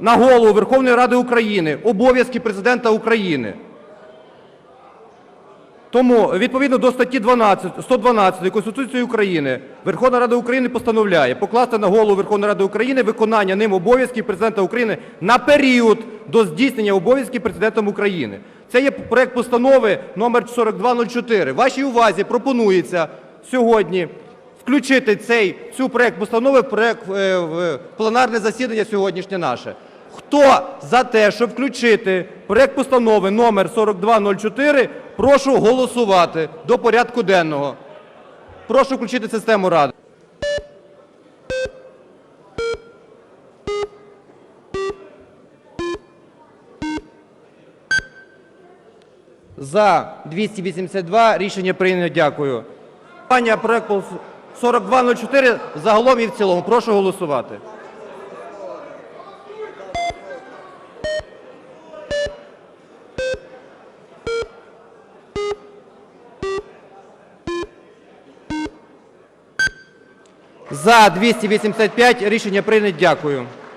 на голову Верховної Ради України обов'язки Президента України. Тому відповідно до статті 12, 112 Конституції України Верховна Рада України постановляє покласти на голову Верховної Ради України виконання ним обов'язків Президента України на період до здійснення обов'язків Президентом України. Це є проект постанови номер 4204. Вашій увазі пропонується сьогодні включити цей, цю проект постанови проект, е, в пленарне засідання сьогоднішнє наше. Хто за те, щоб включити проект постанови номер 4204, прошу голосувати до порядку денного. Прошу включити систему Ради. За 282 рішення прийнято. Дякую. Проекту 4204 загалом і в цілому. Прошу голосувати. За 285 рішення прийнято. Дякую.